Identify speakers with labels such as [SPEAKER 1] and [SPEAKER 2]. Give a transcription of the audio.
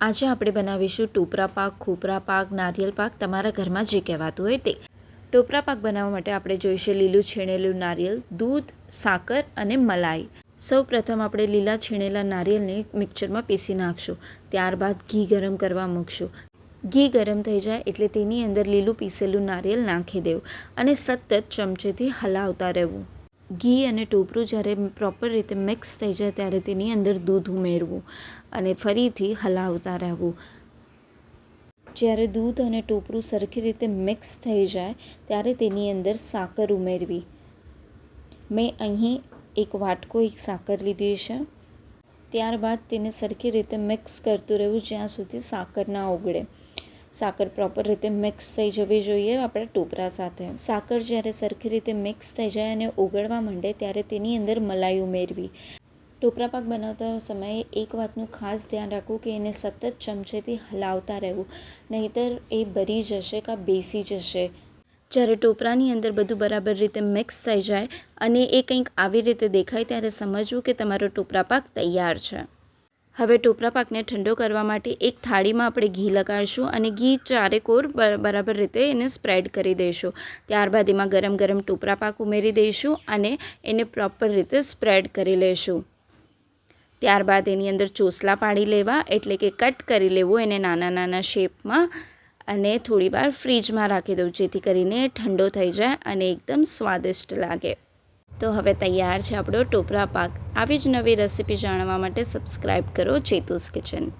[SPEAKER 1] આજે આપણે બનાવીશું ટોપરા પાક, ખોપરા પાક, નારિયેલ પાક, તમારા ઘરમાં જે કહેવાતું હોય તે. ટોપરા પાક બનાવવા માટે આપણે જોઈશે લીલું, છીણેલું નારિયેલ, દૂધ, સાકર અને મલાઈ. સૌ પ્રથમ આપણે લીલા, છીણેલા નારિયેલને મિક્સરમાં પીસી નાખશું. ત્યારબાદ ઘી ગરમ કરવા મૂકશું. ઘી ગરમ થઈ જાય એટલે તેની અંદર લીલું પીસેલું નારિયેલ નાખી દેવું અને સતત ચમચેથી હલાવતા રહેવું. ઘી અને ટોપરું જ્યારે પ્રોપર રીતે મિક્સ થઈ જાય ત્યારે તેની અંદર દૂધ ઉમેરવું અને ફરીથી હલાવતા રહેવું. જ્યારે દૂધ અને ટોપરું સરખી રીતે મિક્સ થઈ જાય ત્યારે તેની અંદર સાકર ઉમેરવી. મેં અહીં એક વાટકો એક સાકર લીધી છે. ત્યારબાદ તેને સરખી રીતે મિક્સ કરતું રહેવું જ્યાં સુધી સાકર ના ઓગળે. સાકર પ્રોપર રીતે મિક્સ થઈ જવી જોઈએ આપણા ટોપરા સાથે. સાકર જ્યારે સરખી રીતે મિક્સ થઈ જાય અને ઓગળવા માંડે ત્યારે તેની અંદર મલાઈ ઉમેરવી. ટોપરા પાક બનાવતા સમયે એક વાતનું ખાસ ધ્યાન રાખવું કે એને સતત ચમચેથી હલાવતા રહેવું. નહીંતર એ બરી જશે કાં બેસી જશે. જ્યારે ટોપરાની અંદર બધું બરાબર રીતે મિક્સ થઈ જાય અને એ કંઈક આવી રીતે દેખાય ત્યારે સમજવું કે તમારો ટોપરા પાક તૈયાર છે. હવે ટોપરા પાકને ઠંડો કરવા માટે એક થાળીમાં આપણે ઘી લગાડશું અને ઘી ચારેકોર બરાબર રીતે એને સ્પ્રેડ કરી દઈશું. ત્યારબાદ એમાં ગરમ ગરમ ટોપરા પાક ઉમેરી દઈશું અને એને પ્રોપર રીતે સ્પ્રેડ કરી લઈશું ત્યારબાદ એની અંદર ચોસલા પાડી લેવા, એટલે કે કટ કરી લેવું એને નાના નાના શેપમાં અને થોડીવાર ફ્રીજમાં રાખી દઉં, જેથી કરીને ઠંડો થઈ જાય અને એકદમ સ્વાદિષ્ટ લાગે. તો હવે તૈયાર છે આપણો ટોપરા પાક. આવી જ નવી રેસીપી જાણવા માટે સબસ્ક્રાઈબ કરો ચેતુસ કિચન